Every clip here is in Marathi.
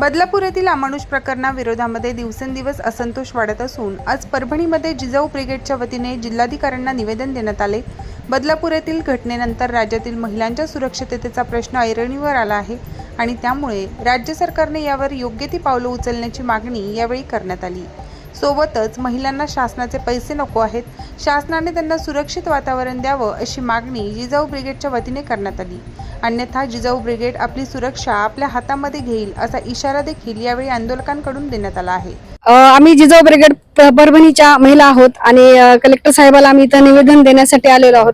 बदलापूर येथील अमानुष प्रकरणाविरोधामध्ये दिवसेंदिवस असंतोष वाढत असून आज परभणीमध्ये जिजाऊ ब्रिगेडच्या वतीने जिल्हाधिकाऱ्यांना निवेदन देण्यात आले. बदलापूर येथील घटनेनंतर राज्यातील महिलांच्या सुरक्षिततेचा प्रश्न ऐरणीवर आला आहे आणि त्यामुळे राज्य सरकारने यावर योग्य ती पावलं उचलण्याची मागणी यावेळी करण्यात आली. सोबतच महिलांना शासनाचे पैसे नको आहेत. शासनाने त्यांना सुरक्षित वातावरण द्यावं अशी मागणी जिजाऊ ब्रिगेडच्या वतीने करण्यात आली. अन्यथा जिजाऊ ब्रिगेड आपली सुरक्षा आपल्या हातामध्ये घेईल असा इशारा देखील यावेळी आंदोलकांकडून देण्यात आला आहे. आम्ही जिजाऊ ब्रिगेड परभणीच्या महिला आहोत आणि कलेक्टर साहेबाला आम्ही इथं निवेदन देण्यासाठी आलेलो आहोत.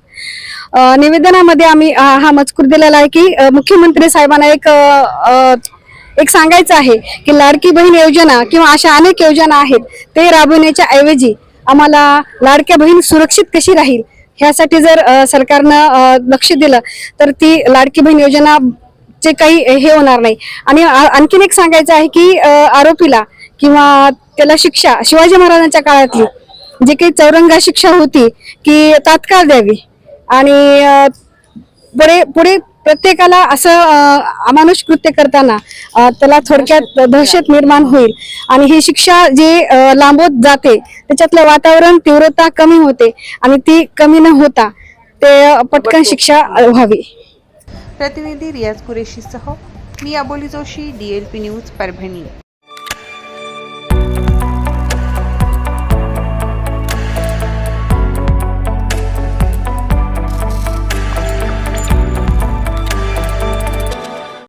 निवेदनामध्ये आम्ही हा मजकूर दिलेला आहे की मुख्यमंत्री साहेबांना एक एक सांगायचं आहे की लाडकी बहीण योजना किंवा अशा अनेक योजना आहेत ते राबवण्याच्या ऐवजी आम्हाला लाडक्या बहीण सुरक्षित कशी राहील ह्यासाठी जर सरकारनं लक्ष दिलं तर ती लाडकी बहीण योजना चे काही हे होणार नाही. आणि आणखीन एक सांगायचं आहे की आरोपीला किंवा त्याला शिक्षा शिवाजी महाराजांच्या काळातली जे काही चौरंगा शिक्षा होती की तात्काळ द्यावी. आणि पुढे पुढे प्रत्येकाला असं अमानुष कृत्य करताना त्याला थोडक्यात दहशत निर्माण होईल. आणि ही शिक्षा जी लांबवत जाते त्याच्यातलं वातावरण तीव्रता कमी होते आणि ती कमी न होता ते पटकन शिक्षा व्हावी. प्रतिनिधी रियाज कुरेशीसह मी अबोली जोशी डीएलपी न्यूज परभणी.